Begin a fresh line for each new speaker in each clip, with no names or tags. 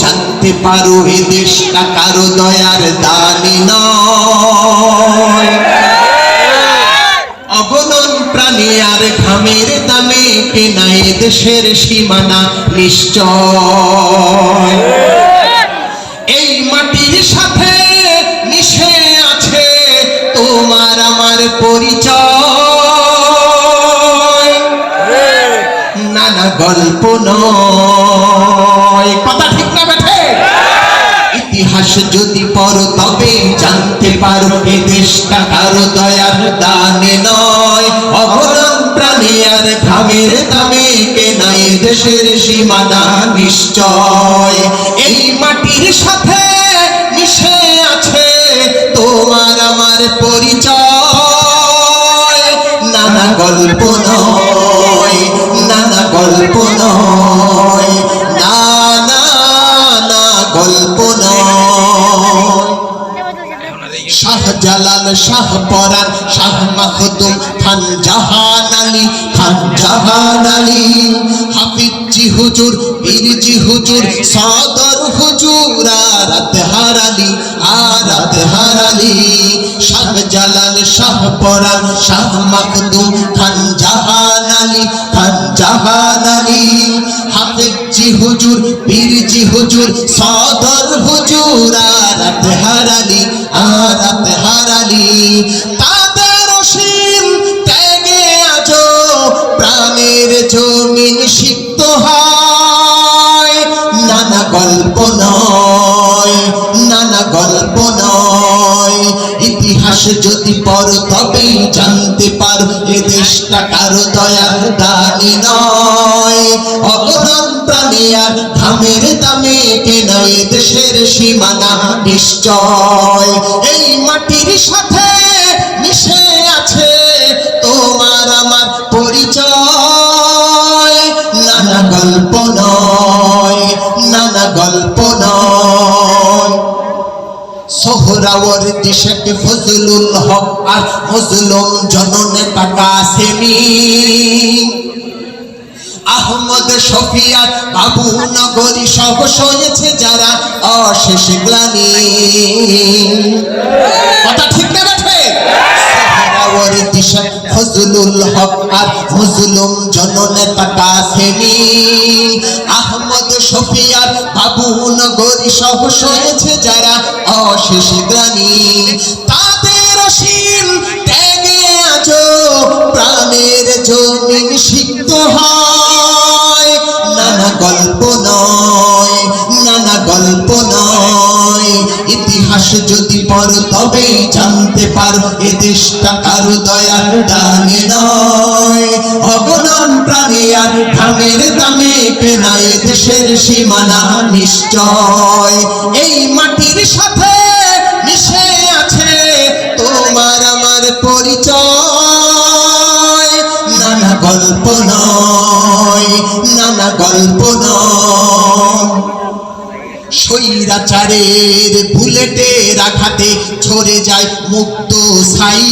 জানতে পারো এ দেশটা কারও দয়ার দানি নয়। প্রাণী আর ঘামের দামে কেনা এ দেশের সীমানা নিশ্চয়। গল্প নয়। কথা ঠিক না বেঠে? ইতিহাস যদি পড়ো, তবে জানতে পারো এ দেশটা কারও দয়ার দানে নয়। অবরণ প্রাণী আর ঘামের দামে কেনা এ দেশের সীমানা নিশ্চয়। এই মাটির সাথে মিশে আছে তোমার আমার পরিচয়। নানা গল্প নয়। গল্প নয়। না না গল্প নয়। শাহজালাল, শাহ পরাণ শাহ মাহতুম খান জাহান আলী, খান জাহান আলী, হাফিজি হুজুর বীরজি হুজুর, সদর হুজুর, আরাত হারালি আরাত হারালি। শাহজালাল শাহ পরান, শাহ মাহতুম খান জাহান আলী, খান জাহান আলী। হাফিজি হুজুর, বীরজি হুজুর, সদর হুজুর, আরাত হারালি আরাত হারালি। তাদের যদি পর তবেই জানতে পারো, এ দেশটা কারও দয়া দানি নয়। অবদান প্রাণী আর ধামের দামে কেনা এ দেশের সীমানা নিশ্চয়। এই মাটির সাথে মিশে সোহরাওয়ার দিশাকে ফজলুল হক আর মজলুম জননেতা কাসেমি আহমদ শফিয়ার বাবু নগরী সহ সয়েছে যারা অশেষ গ্লানি। নগরী সহ সয়েছে যারা অশেষ গ্লানি। তাদের অসীম ত্যাগে আজ প্রাণের জমিন সিক্ত হয়। নানা গল্প নয়, নানা গল্প নয়। ইতিহাস যদি পড়ো, তবেই জানতে পারো, এ দেশটা কারও দয়ার দানে নয়। অগণন প্রাণী আর ধামের দামে এ দেশের সীমানা নিশ্চয়। এই মাটির সাথে মিশে আছে তোমার আমার পরিচয়। নানা গল্প নয়, নানা গল্প নয়। স্বৈরাচারের বুলেটের আঘাতে ঝরে যায় মুক্ত সাই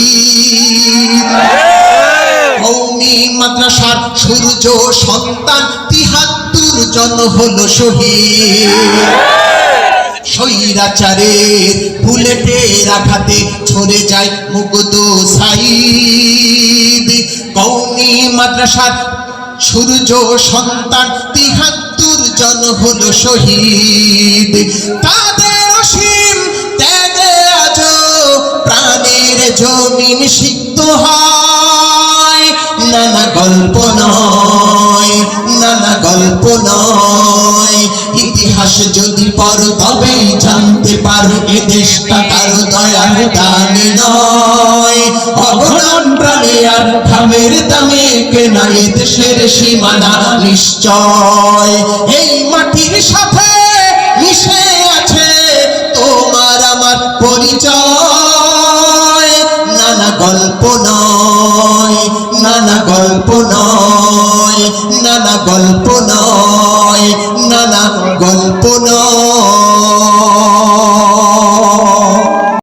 মাদ্রাসার সূর্য সন্তান তিহাত্তর জন হলো শহীদ। স্বৈরাচারের বুলেটের আঘাতে ছড়ে যায় মুগ্ধ সাইদ কৌমি মাদ্রাসার সূর্য সন্তান তিহাত্তর জন হলো শহীদ। তাদের অসীম ত্যাগে আজ প্রাণের জমিন সিক্ত হয়। গল্প নয়, নানা গল্প নয়। ইতিহাস যদি পড়ো তবেই জানতে পারো, এ দেশটা কারও দয়ার নয়। অগণন প্রাণী আর খামের দামে কেনা এ দেশের সীমানা নিশ্চয়। এই মাটির সাথে মিশে আছে তোমার আমার পরিচয়। নানা গল্প নয় নানা গল্প নয়।